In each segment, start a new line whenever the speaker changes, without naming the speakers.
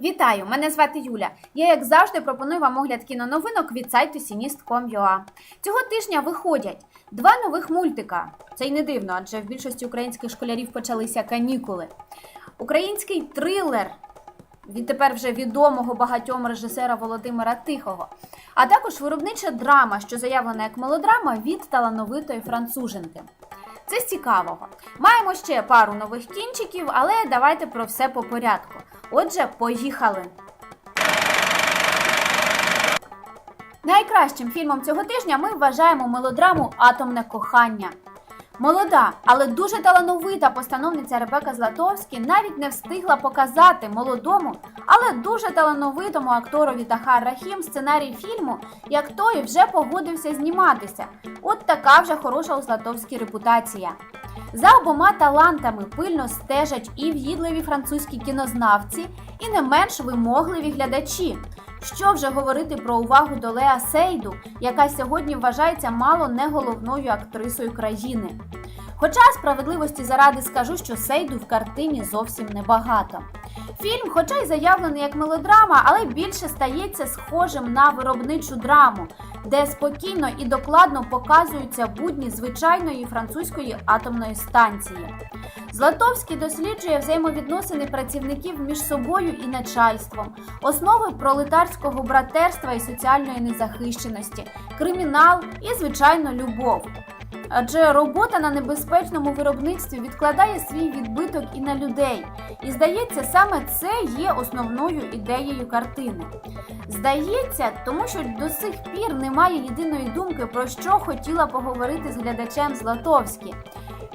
Вітаю! Мене звати Юля. Я, як завжди, пропоную вам огляд кіноновинок від сайту sinist.com.ua. Цього тижня виходять два нових мультика. Це й не дивно, адже в більшості українських школярів почалися канікули. Український трилер від тепер вже відомого багатьом режисера Володимира Тихого, а також виробнича драма, що заявлена як мелодрама від талановитої француженки. Це з цікавого. Маємо ще пару нових кінчиків, але давайте про все по порядку. Отже, поїхали. Найкращим фільмом цього тижня ми вважаємо мелодраму Атомне кохання. Молода, але дуже талановита постановниця Ребека Златовський навіть не встигла показати молодому, але дуже талановитому акторові Тахар Рахім сценарій фільму, як той вже погодився зніматися. От така вже хороша у Златовській репутація. За обома талантами пильно стежать і в'їдливі французькі кінознавці, і не менш вимогливі глядачі. Що вже говорити про увагу до Леа Сейду, яка сьогодні вважається мало не головною актрисою країни. Хоча справедливості заради скажу, що Сейду в картині зовсім небагато. Фільм, хоча й заявлений як мелодрама, але більше стається схожим на виробничу драму, де спокійно і докладно показуються будні звичайної французької атомної станції. Златовський досліджує взаємовідносини працівників між собою і начальством, основи пролетарського братерства і соціальної незахищеності, кримінал і, звичайно, любов. Адже робота на небезпечному виробництві відкладає свій відбиток і на людей. І здається, саме це є основною ідеєю картини. Здається, тому що до сих пір немає єдиної думки, про що хотіла поговорити з глядачем Златовський.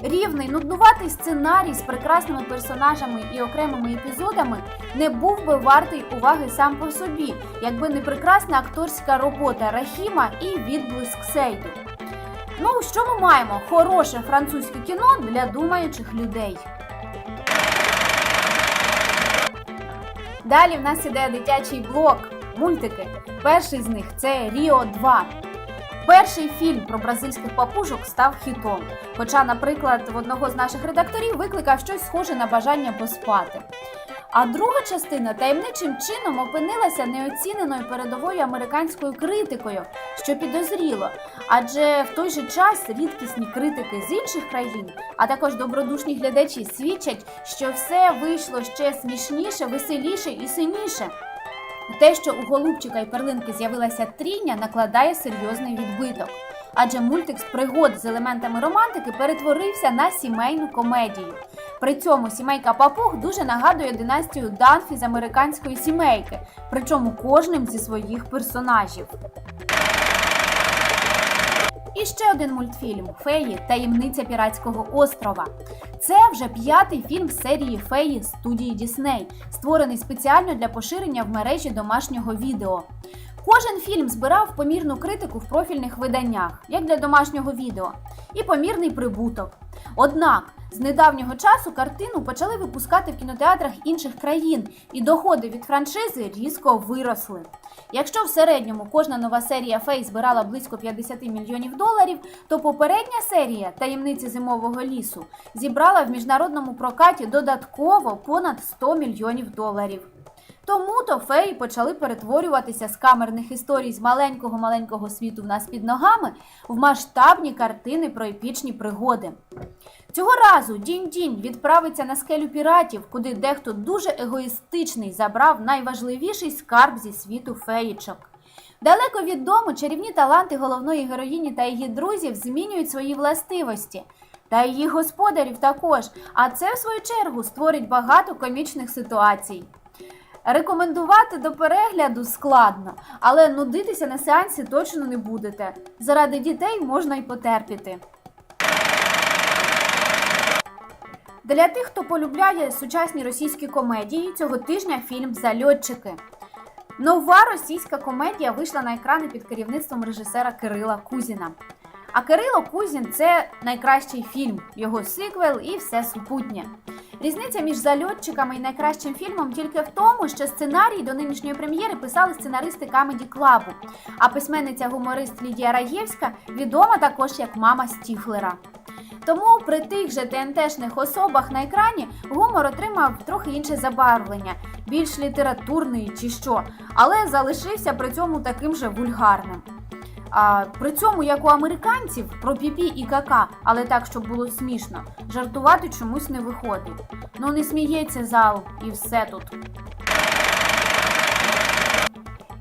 Рівний, нуднуватий сценарій з прекрасними персонажами і окремими епізодами не був би вартий уваги сам по собі, якби не прекрасна акторська робота Рахіма і відблиск Сейду. Ну, що ми маємо? Хороше французьке кіно для думаючих людей. Далі в нас іде дитячий блок, мультики. Перший з них це Ріо 2. Перший фільм про бразильських папужок став хітом. Хоча, наприклад, в одного з наших редакторів викликав щось схоже на бажання поспати. А друга частина таємничим чином опинилася неоціненою передовою американською критикою, що підозріло. Адже в той же час рідкісні критики з інших країн, а також добродушні глядачі свідчать, що все вийшло ще смішніше, веселіше і синіше. Те, що у голубчика і перлинки з'явилася трійня, накладає серйозний відбиток. Адже мультик з пригод з елементами романтики перетворився на сімейну комедію. При цьому сімейка папуг дуже нагадує династію Данфі з американської сімейки, причому кожним зі своїх персонажів. І ще один мультфільм Феї Таємниця Піратського острова. Це вже п'ятий фільм з серії Феї студії Дісней, створений спеціально для поширення в мережі домашнього відео. Кожен фільм збирав помірну критику в профільних виданнях, як для домашнього відео, і помірний прибуток. Однак з недавнього часу картину почали випускати в кінотеатрах інших країн, і доходи від франшизи різко виросли. Якщо в середньому кожна нова серія Фей збирала близько 50 мільйонів доларів, то попередня серія таємниці зимового лісу зібрала в міжнародному прокаті додатково понад 100 мільйонів доларів. Тому то феї почали перетворюватися з камерних історій з маленького маленького світу в нас під ногами в масштабні картини про епічні пригоди. Цього разу Дінь-Дінь відправиться на скелю піратів, куди дехто дуже егоїстичний забрав найважливіший скарб зі світу феїчок. Далеко від дому чарівні таланти головної героїні та її друзів змінюють свої властивості. Та її господарів також, а це, в свою чергу, створить багато комічних ситуацій. Рекомендувати до перегляду складно, але нудитися на сеансі точно не будете. Заради дітей можна й потерпіти. Для тих, хто полюбляє сучасні російські комедії, цього тижня фільм Зальотчики. Нова російська комедія вийшла на екрани під керівництвом режисера Кирила Кузіна. А Кирило Кузін це найкращий фільм, його сиквел і все супутнє. Різниця між зальотчиками і найкращим фільмом тільки в тому, що сценарій до нинішньої прем'єри писали сценаристи Камеді Клабу, а письменниця гуморист Лідія Раєвська відома також як мама Стіфлера. тому при тих же ТНТшних особах на екрані гумор отримав трохи інше забарвлення, більш літературний чи що, але залишився при цьому таким же вульгарним. А при цьому, як у американців, про піпі і кака, але так, щоб було смішно, жартувати чомусь не виходить. Ну не сміється зал і все тут.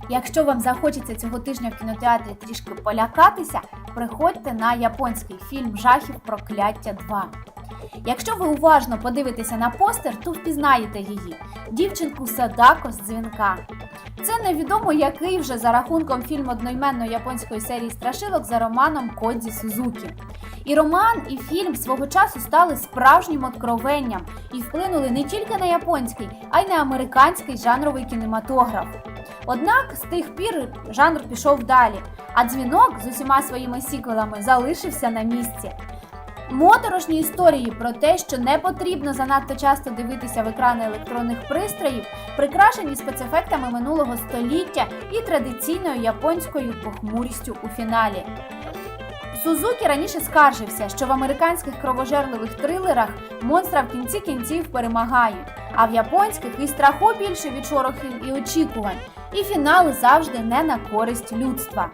Якщо вам захочеться цього тижня в кінотеатрі трішки полякатися, приходьте на японський фільм жахів Прокляття 2. Якщо ви уважно подивитеся на постер, то впізнаєте її дівчинку Садако з дзвінка. Це невідомо який вже за рахунком фільм одноіменної японської серії страшилок за романом Кодзі Сузукі. І роман, і фільм свого часу стали справжнім откровенням і вплинули не тільки на японський, а й на американський жанровий кінематограф. Однак з тих пір жанр пішов далі, а дзвінок з усіма своїми сіквелами залишився на місці. Моторошні історії про те, що не потрібно занадто часто дивитися в екрани електронних пристроїв, прикрашені спецефектами минулого століття і традиційною японською похмурістю у фіналі. Сузукі раніше скаржився, що в американських кровожерливих трилерах монстра в кінці кінців перемагають, а в японських і страху більше від шорохів і очікувань, і фінали завжди не на користь людства.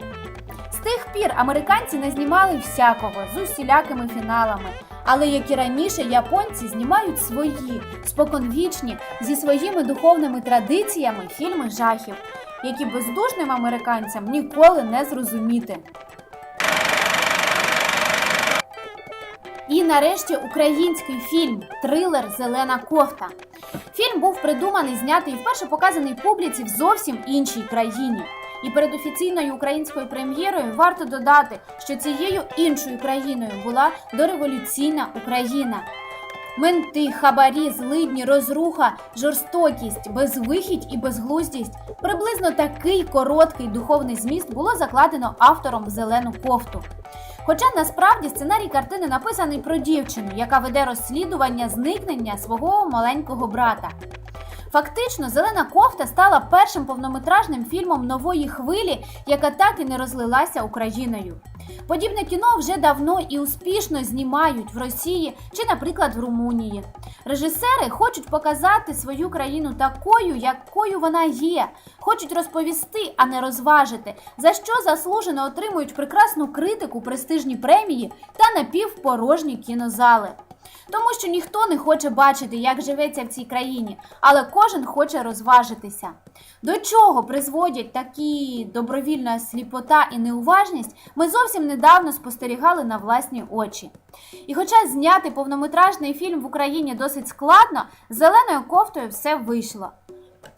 Тих пір американці не знімали всякого з усілякими фіналами. Але як і раніше, японці знімають свої споконвічні зі своїми духовними традиціями фільми жахів, які бездушним американцям ніколи не зрозуміти. І нарешті український фільм Трилер Зелена кофта. Фільм був придуманий, знятий і вперше показаний публіці в зовсім іншій країні. І перед офіційною українською прем'єрою варто додати, що цією іншою країною була дореволюційна Україна. Менти, хабарі, злидні, розруха, жорстокість, безвихідь і безглуздість. Приблизно такий короткий духовний зміст було закладено автором в зелену кофту. Хоча насправді сценарій картини написаний про дівчину, яка веде розслідування зникнення свого маленького брата. Фактично, зелена кофта стала першим повнометражним фільмом нової хвилі, яка так і не розлилася Україною. Подібне кіно вже давно і успішно знімають в Росії чи, наприклад, в Румунії. Режисери хочуть показати свою країну такою, якою вона є, хочуть розповісти, а не розважити, за що заслужено отримують прекрасну критику, престижні премії та напівпорожні кінозали. Тому що ніхто не хоче бачити, як живеться в цій країні, але кожен хоче розважитися. До чого призводять такі добровільна сліпота і неуважність, ми зовсім недавно спостерігали на власні очі. І хоча зняти повнометражний фільм в Україні досить складно, з зеленою кофтою все вийшло.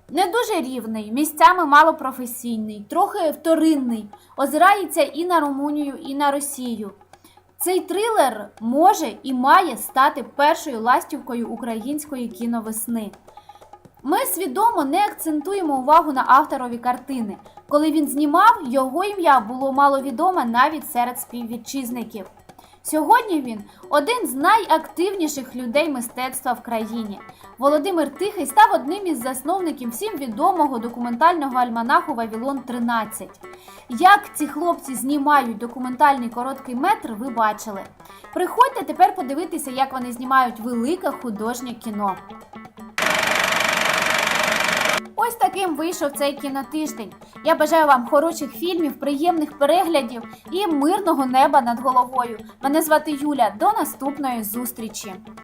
Не дуже рівний, місцями малопрофесійний, трохи вторинний, озирається і на Румунію, і на Росію. Цей трилер може і має стати першою ластівкою української кіновесни. Ми свідомо не акцентуємо увагу на авторові картини. Коли він знімав, його ім'я було маловідоме навіть серед співвітчизників. Сьогодні він один з найактивніших людей мистецтва в країні. Володимир Тихий став одним із засновників всім відомого документального альманаху Вавілон 13. Як ці хлопці знімають документальний короткий метр, ви бачили. Приходьте тепер подивитися, як вони знімають велике художнє кіно. Таким вийшов цей кінотиждень. Я бажаю вам хороших фільмів, приємних переглядів і мирного неба над головою. Мене звати Юля. До наступної зустрічі!